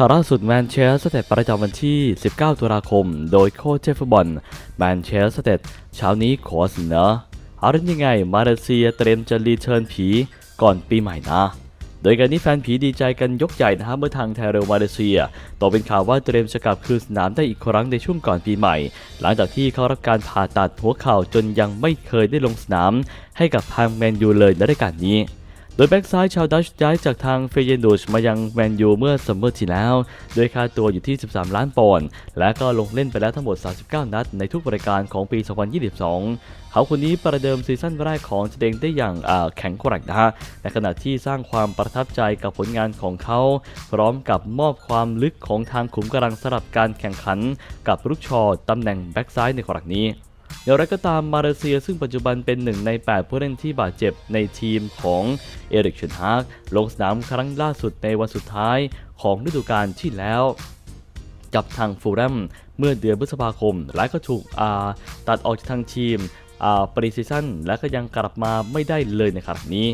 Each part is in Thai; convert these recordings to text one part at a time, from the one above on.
ข่าวล่าสุดแมนเชสเตอร์ประจำวันที่ 19 ตุลาคม โดยโค้ชเจฟฟุตบอลแมนเชสเตอร์เช้านี้ขอเสนอเอาเรื่องยังไง มาเลเซียเตรียมจะรีเทิร์นผีก่อนปีใหม่นะ โดยการนี้แฟนผีดีใจกันยกใหญ่นะฮะเมื่อทางไทยเรลมาเลเซียตกเป็นข่าวว่าเตรียมจะกลับคืนสนามได้อีกครั้งในช่วงก่อนปีใหม่ หลังจากที่เขารับการผ่าตัดหัวเข่าจนยังไม่เคยได้ลงสนาม ให้กับทางแมนยูเลยในรายการนี้ โดยแบ็กซ้ายชาวดัชย้ายจากทางเฟเยนดูชมายังแมนยูเมื่อซัมเมอร์ที่แล้ว โดยค่าตัวอยู่ที่ 13 ล้านปอนด์ และก็ลงเล่นไปแล้วทั้งหมด 39 นัดในทุกรายการของปี 2022 เขาคนนี้ประเดิมซีซั่นแรกของตัวเองได้อย่างแข็งแกร่งนะฮะในขณะที่สร้างความประทับใจกับผลงานของเขา พร้อมกับมอบความลึกของทางขุมกำลังสำหรับการแข่งขันกับลูกชอตำแหน่งแบ็กซ้ายในครั้งนี้ อย่างไรก็ตามมาเลเซียซึ่งปัจจุบันเป็นหนึ่งใน 8 ผู้เล่นที่บาดเจ็บในทีมของเอริกเชนฮากลงสนามครั้งล่าสุดในวันสุดท้ายของฤดูกาลที่แล้วกับทางฟูลแลมเมื่อเดือนพฤษภาคม และก็ถูกอาตัดออกจากทางทีมอาปรีซิชั่นและก็ยังกลับมาไม่ได้เลยในครั้งนี้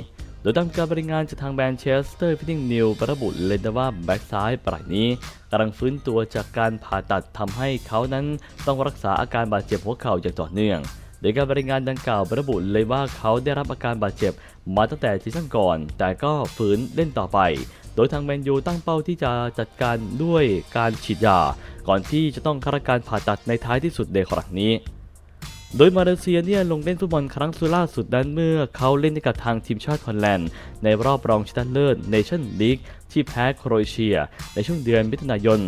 โดยตามการบริงานจากทางแมนด์เชสเตอร์ฟิตติ้งนิวระบุเลยนะว่าแบ็กซ้ายปลายนี้กำลังฟื้นตัวจากการผ่าตัดทำให้เขานั้นต้องรักษาอาการบาดเจ็บหัวเข่าอย่างต่อเนื่องโดยการบริงานดังกล่าวระบุเลยว่าเขาได้รับอาการบาดเจ็บมาตั้งแต่ซีซั่นก่อน แต่ก็ฝืนเล่นต่อไป โดยทางแมนยูตั้งเป้าที่จะจัดการด้วยการฉีดยา ก่อนที่จะต้องเข้ารับการผ่าตัดในท้ายที่สุดในครั้งนี้ โดยมาเลเซียเนี่ยลงเล่นฟุตบอลครั้งสุดล่าสุดนั้นเมื่อเขาเล่นให้กับทางทีมชาติฮอลแลนด์ ในรอบรองชนะเลิศเนชั่นลีกที่แพ้โครเอเชีย ในช่วงเดือนมิถุนายน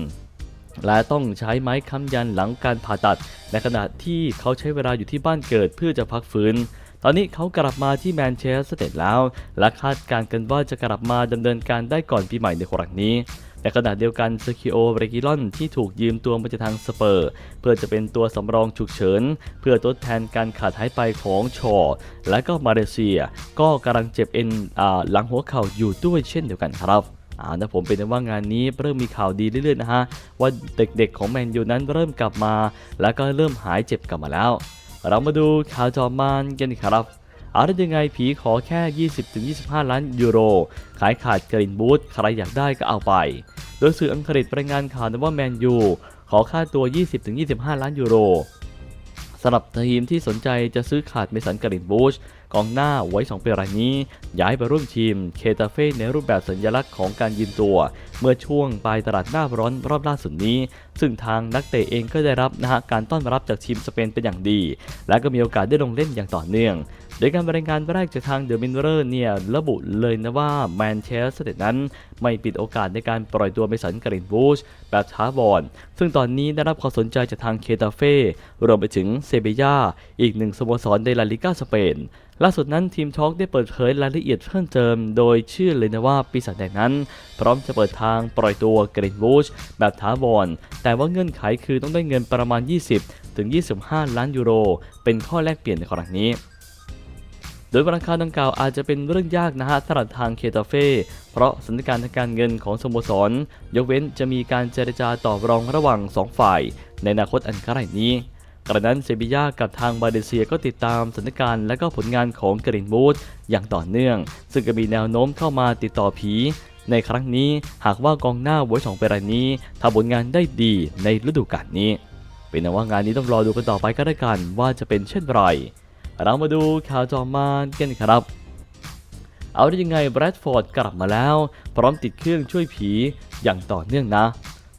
และต้องใช้ไม้ค้ำยันหลังการผ่าตัด ในขณะที่เขาใช้เวลาอยู่ที่บ้านเกิดเพื่อจะพักฟื้น ตอนนี้เขากลับมาที่แมนเชสเตอร์แล้ว และคาดการณ์กันว่าจะกลับมาดำเนินการได้ก่อนปีใหม่ในครั้งนี้ ในขณะเดียวกันเซคิโอเรกิลอนที่ถูกยืมตัวมาจากทางสเปอร์ เพื่อจะเป็นตัวสำรองฉุกเฉิน เพื่อทดแทนการขาดหายไปของชอ และก็มาเลเซีย ก็กำลังเจ็บเอ็นอหลังหัวเข่าอยู่ด้วยเช่นเดียวกันครับอ่านะผมเป็นว่างานนี้เริ่มมีข่าวดีเรื่อยๆนะฮะ ว่าเด็กๆของแมนยูนั้นเริ่มกลับมา แล้วก็เริ่มหายเจ็บกลับมาแล้ว เรามาดูข่าวจอมานกันครับ อาได้ยังไงผีขอแค่ 20-25 ล้านยูโร ขายขาดกรินบูธใครอยากได้ก็เอาไป โดยสื่ออังกฤษรายงานข่าวนว่าแมนยูขอค่าตัว 20-25 ล้านยูโรสำหรับทีมที่สนใจจะซื้อขาดเมสันกรินบูชกองหน้าไว้ 2 ปีรายนี้ ย้ายไปร่วมทีมเคตาเฟ่ในรูปแบบสัญลักษณ์ของการยืมตัว เมื่อช่วงปลายตลาดหน้าร้อนรอบล่าสุดนี้ ซึ่งทางนักเตะเองก็ได้รับนะฮะการต้อนรับจากทีมสเปนเป็นอย่างดี และก็มีโอกาสได้ลงเล่นอย่างต่อเนื่อง โดยการบรรยายงานแรกจากทางเดอะมินเรอร์เนี่ยระบุเลยนะว่าแมนเชสเตอร์นั้นไม่ปิดโอกาสในการปล่อยตัวเมสันกรินบูชแบบท้าวอนซึ่งตอนนี้ได้รับความสนใจจากทางเคตาเฟ่รวมไปถึงเซเบียาอีกหนึ่งสโมสรในลาลิก้าสเปนล่าสุดนั้นทีมทอกได้เปิดเผยรายละเอียดเพิ่มเติม โดยชื่อเลยนะว่าปีศาจแดงนั้น พร้อมจะเปิดทางปล่อยตัวกรินบูชแบบท้าวอนแต่ว่าเงื่อนไขคือต้องได้เงินประมาณ 20 ถึง 25 ล้านยูโร เป็นข้อแลกเปลี่ยนในครั้งนี้ โดยราคาดังกล่าวอาจจะเป็นเรื่องยากนะฮะสำหรับทางเคตาเฟ่เพราะสถานการณ์ทางการเงินของสโมสร ยกเว้นจะมีการเจรจาต่อรองระหว่าง 2 ฝ่าย ในอนาคตอันใกล้นี้กระนั้นเซบียากับทางมาเลเซียก็ติดตามสถานการณ์และก็ผลงานของกรินบูธอย่างต่อเนื่อง ซึ่งก็มีแนวโน้มเข้ามาติดต่อผี ในครั้งนี้หากว่ากองหน้าไว้สองเปรายนี้ทำผลงานได้ดีในฤดูกาลนี้ เป็นนว่างานนี้ต้องรอดูกันต่อไปก็ได้กันว่าจะเป็นเช่นไร เรามาดูข่าวจอมานกันครับ เอาได้ยังไงแบรดฟอร์ดกลับมาแล้ว พร้อมติดเครื่องช่วยผีอย่างต่อเนื่องนะ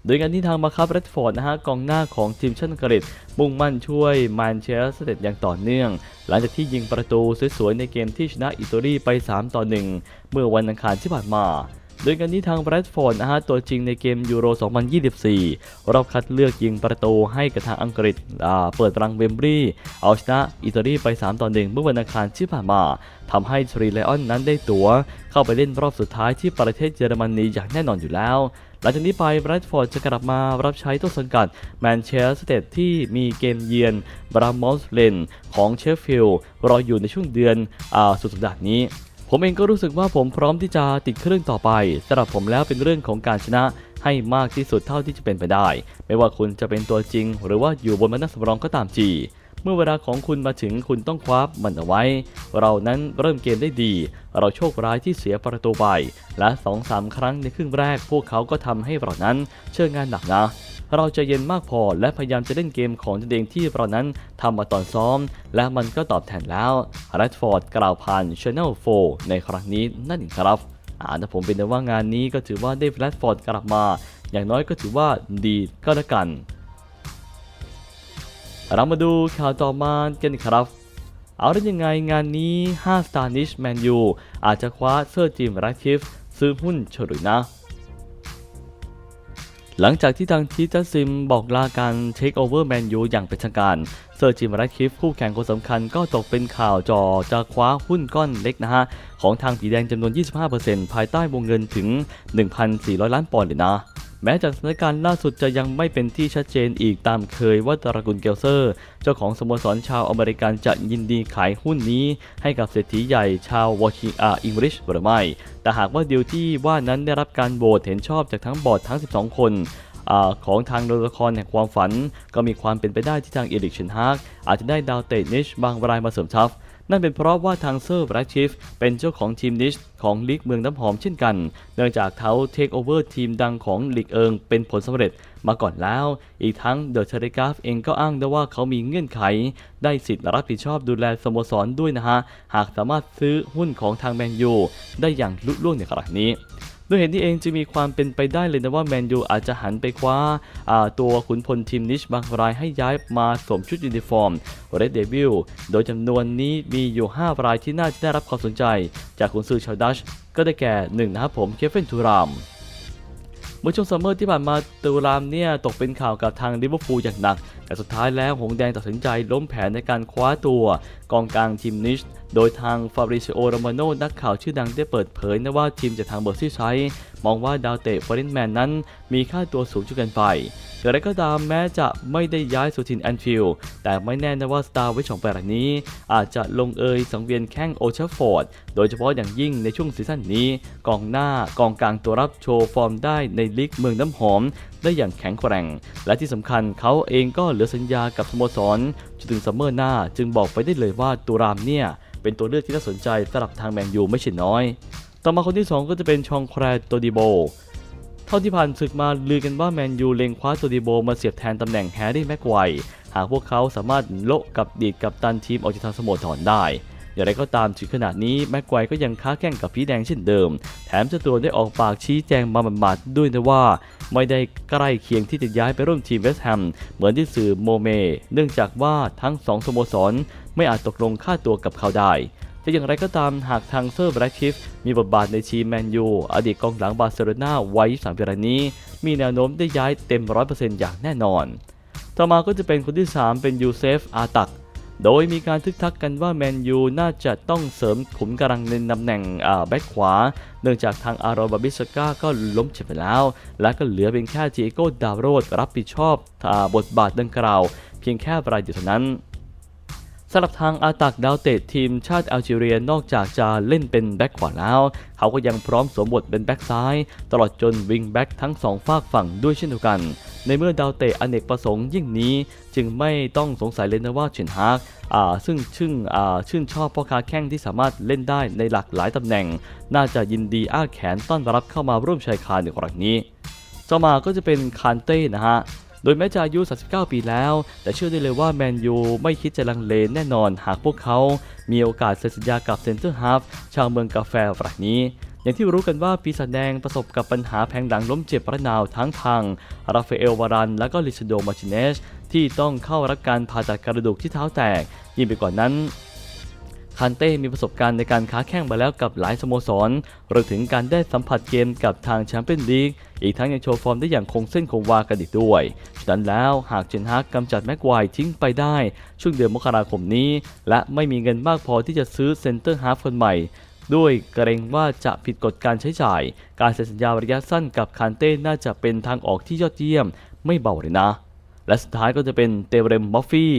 โดยงานที่ทางมาคับแรดฟอร์ดนะฮะกองหน้าของทีมชาติอังกฤษมุ่งมั่นช่วยแมนเชสเตอร์อย่างต่อเนื่อง หลังจากที่ยิงประตูสวยๆในเกมที่ชนะอิตาลีไป 3 ต่อ 1 เมื่อวันอังคารที่ผ่านมา โดยกันที่ทางแบรดฟอร์ดนะฮะตัวจริงในเกมยูโร 2024 รอบคัดเลือกยิงประตูให้กับทางอังกฤษเปิดรังเวมบรีเอาชนะอิตาลีไป 3 ต่อ 1 เมื่อวันอังคารที่ผ่านมาทำให้ทรีไลออนนั้นได้ตั๋ว เข้าไปเล่นรอบสุดท้ายที่ประเทศเยอรมนีอย่างแน่นอนอยู่แล้วหลังจากนี้ไปแบรดฟอร์ดจะกลับมารับใช้ต้นสังกัดแมนเชสเตอร์ที่มีเกมเยือนบรามอสเลนของเชฟฟิลด์รออยู่ในช่วงเดือนอสุดสัปดาห์นี้ ผมเองก็รู้สึกว่าผมพร้อมที่จะติดเครื่องต่อไปสำหรับผมแล้วเป็นเรื่องของการชนะให้มากที่สุดเท่าที่จะเป็นไปได้ ไม่ว่าคุณจะเป็นตัวจริง หรือว่าอยู่บนมานักสำรองก็ตามจีเมื่อเวลาของคุณมาถึงคุณต้องคว้ามันเอาไว้ เรานั้นเริ่มเกมได้ดี เราโชคร้ายที่เสียประตูไป และ2อสาครั้งในครึ่งแรก พวกเขาก็ทำให้เรานั้นเชื่องานหนักนะ เราจะเย็นมากพอและพยายามจะเล่นเกมของตนเองที่เรานั้นทำมาตอนซ้อม และมันก็ตอบแทนแล้วแรดฟอร์ดกล่าวผ่าน Channel 4 ในครั้งนี้นั่นเองครับอ่าถ้าผมเป็นแต่ว่างานนี้ก็ถือว่าได้แรดฟอร์ดกลับมา อย่างน้อยก็ถือว่าดีก็แล้วกัน เรามาดูข่าวต่อมากันครับเอาได้ยังไงงานนี้5 Star Niche Man U อาจจะคว้าเซอร์จิมแรดคลิฟซื้อหุ้นเฉลยนะ หลังจากที่ทางทีจัสซิมบอกลาการเทคโอเวอร์แมนยูอย่างเป็นทางการ เซอร์จิมารดคลิฟคู่แข่งคนสำคัญก็ตกเป็นข่าวจอจะคว้าหุ้นก้อนเล็กนะฮะ ของทางสีแดงจำนวน 25%ภายใต้วงเงินถึง 1,400 ล้านปอนด์เลยนะ แม้จากสถานการณ์ล่าสุดจะยังไม่เป็นที่ชัดเจนอีกตามเคยว่าตระกูลเกลเซอร์ เจ้าของสโมสรชาวอเมริกันจะยินดีขายหุ้นนี้ ให้กับเศรษฐีใหญ่ชาววอชิงอาอังกฤษหรือไม่ แต่หากว่าดีลที่ว่านั้นได้รับการโหวตเห็นชอบจากทั้งบอร์ดทั้ง 12 คนอของทางโดยละครแห่งความฝัน ก็มีความเป็นไปได้ที่ทางเอริกเชนฮากอาจจะได้ดาวเตะนิชบางรายมาเสริมทัพ นั่นเป็นเพราะว่าทางเซอร์แบล็กชิฟเป็นเจ้าของทีมนิชของลีกเมืองน้ำหอมเช่นกัน เนื่องจากเขาเทคโอเวอร์ทีมดังของลีกเอิงเป็นผลสำเร็จมาก่อนแล้ว อีกทั้งเดอะเทเลกราฟเองก็อ้างได้ว่าเขามีเงื่อนไข ได้สิทธิ์รับผิดชอบดูแลสโมสรด้วยนะฮะ หากสามารถซื้อหุ้นของทางแมนยูได้อย่างลุล่วงในครั้งนี้ ด้วยเหตุนี้เองจึงมีความเป็นไปได้เลยนะว่าแมนยูอาจจะหันไปคว้าตัวขุนพลทีมนิชบางรายให้ย้ายมาสวมชุดยูนิฟอร์ม Red Devil โดยจำนวนนี้มีอยู่ 5 รายที่น่าจะได้รับความสนใจ จากขุนซือชาวดัช ก็ได้แก่1นะครับผมเคฟเฟนทูรามเมื่อช่วงซัมเมอร์ที่ผ่านมาตูรามเนี่ยตกเป็นข่าวกับทางลิเวอร์พูลอย่างหนัก แต่สุดท้ายแล้วหงสแดงตัดสินใจล้มแผนในการคว้าตัวกองกลางทีมนิชโดยทางฟาบริซิโอโรมาโนนักข่าวชื่อดังได้เปิดเผยนะว่าทีมจากทางเบอร์ซี่ไซมองว่าดาวเตะฟอร์เรนแมนนั้นมีค่าตัวสูงจนเกินไปอย่างไรก็ตามแม้จะไม่ได้ย้ายสู่ทีมแอนฟิลด์แต่ไม่แน่นะว่าสตาร์วิชของแปลนี้ อาจจะลงเอยสังเวียนแข้งโอเชฟฟอร์ด โดยเฉพาะอย่างยิ่งในช่วงซีซั่นนี้ กองหน้ากองกลางตัวรับโชว์ฟอร์มได้ในลีกเมืองน้ำหอมได้อย่างแข็งแกร่ง และที่สำคัญเขาเองก็เหลือสัญญากับสโมสรจนถึงซัมเมอร์หน้า จึงบอกไปได้เลยว่าตูรามเนี่ย เป็นตัวเลือกที่น่าสนใจสำหรับทางแมนยูไม่ใช่น้อย ต่อมาคนที่ 2 ก็จะเป็นชองแครโตดิโบเท่าที่ผ่านศึกมาลือกันว่าแมนยูเล็งคว้าโตดิโบมาเสียบแทนตำแหน่งแฮร์รี่แม็กไกวร์หากพวกเขาสามารถโละกับดีดกับตันทีมออกจากทางสโมสรได้ อย่างไรก็ตามถึงขนาดนี้แม็กไกว์ก็ยังค้าแข่งกับผีแดงเช่นเดิม แถมเจ้าตัวได้ออกปากชี้แจงมาบัดๆด้วยนะว่า ไม่ได้ใกล้เคียงที่จะย้ายไปร่วมทีมเวสต์แฮมเหมือนที่สื่อโมเม เนื่องจากว่าทั้งสองสโมสรไม่อาจตกลงค่าตัวกับเขาได้แต่อย่างไรก็ตามหากทางเซอร์แบล็กชิฟมีบทบาทในทีมแมนยูอดีตกองหลังบาร์เซโลนาวัย3ปีนี้ มีแนวโน้มได้ย้ายเต็ม 100%อย่างแน่นอน ต่อมาก็จะเป็นคนที่ 3 เป็นยูเซฟอาตัก โดยมีการทึกทักกันว่าแมนยูน่าจะต้องเสริมขุมกำลังในตำแหน่งแบ็คขวา เนื่องจากทางอารอบาบิสกาก็ล้มเจ็บไปแล้ว และก็เหลือเพียงแค่ทีโก้ดาวโรดรับผิดชอบอบทบาทดังกล่าว เพียงแค่รายเดียวเท่านั้น สำหรับทางอาตักดาวเตะทีมชาติแอลจีเรียนอกจากจะเล่นเป็นแบ็คขวาแล้ว เขาก็ยังพร้อมสวมบทเป็นแบ็คซ้าย ตลอดจนวิงแบ็คทั้งสองฝากฝั่งด้วยเช่นเดียวกัน ในเมื่อดาวเตะอเนกประสงค์ยิ่งนี้ จึงไม่ต้องสงสัยเลยนะว่าเฉินฮากซึ่งชื่นอ่าชื่นชอบพ่อค้าแข้งที่สามารถเล่นได้ในหลากหลายตำแหน่ง น่าจะยินดีอ้าแขนต้อนรับเข้ามาร่วมชายคาในครั้งนี้ต่อมาก็จะเป็นคานเต้นะฮะ โดยแม้จะอายุ 39 ปีแล้ว แต่เชื่อได้เลยว่าแมนยูไม่คิดจะลังเลแน่นอนหากพวกเขา มีโอกาสเซ็นสัญญากับเซนเตอร์ฮาฟชาวเมืองกาแฟรายนี้ อย่างที่รู้กันว่าปีศาจแดงประสบกับปัญหาแผงหลังล้มเจ็บระนาวทั้งทางราฟาเอลวารัน และก็ลิซโดมาร์ติเนสที่ต้องเข้ารับการผ่าตัดกระดูกที่เท้าแตกยิ่งไปกว่านั้น คันเต้มีประสบการณ์ในการค้าแข่งมาแล้วกับหลายสโมสรรวมถึงการได้สัมผัสเกมกับทางแชมเปี้ยนลีก อีกทั้งยังโชว์ฟอร์มได้อย่างคงเส้นคงวากันอีกด้วย ฉะนั้นแล้วหากเจนฮากกำจัดแม็กไกว์ทิ้งไปได้ ช่วงเดือนมกราคมนี้ และไม่มีเงินมากพอที่จะซื้อเซนเตอร์ฮาฟคนใหม่ด้วยเกรงว่าจะผิดกฎการใช้จ่าย การเซ็นสัญญาระยะสั้นกับคานเต้น่าจะเป็นทางออกที่ยอดเยี่ยม ไม่เบาเลยนะ และสุดท้ายก็จะเป็นเตเรมมอฟฟี่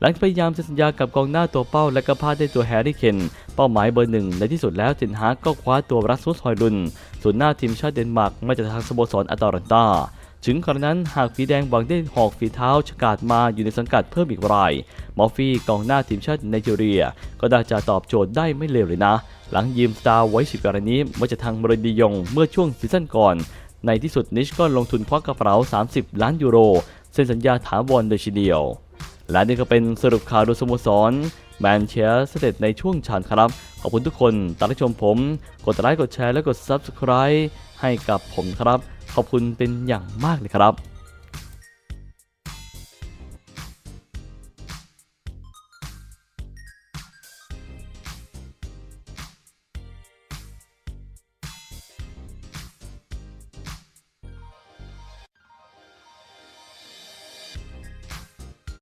หลังพยายามเซ็นสัญญากับกองหน้าตัวเป้าและก็พลาดได้ตัวแฮร์รี่เคนเป้าหมายเบอร์หนึ่งในที่สุดแล้วเจนฮากก็คว้าตัวรัสมุสฮอยลุนส่วนหน้าทีมชาติเดนมาร์กมาจากทางสโมสรอัตแลนตาถึงกรณนั้นหากฝีแดงหวังได้หอกฝีเท้าฉกาดมาอยู่ในสังกัดเพิ่มอีกราย มอฟฟี่กองหน้าทีมชาติไนจีเรีย ก็น่าจะตอบโจทย์ได้ไม่เลวเลยนะ หลังยืมสตาร์ไว้สิบกรณีมาจากทางมรินดิยงเมื่อช่วงซีซั่นก่อน ในที่สุดนิชก็ลงทุนควักกระเป๋า 30 ล้านยูโรเซ็นสัญญาถาวรโดยทีเดียว และนี่ก็เป็นสรุปข่าวโดยสโมสรแมนเชสเตอร์ในช่วงชานครับ ขอบคุณทุกคนตามที่ชมผม กดไลค์กดแชร์และกด Subscribe ให้กับผมครับ ขอบคุณเป็นอย่างมากเลยครับ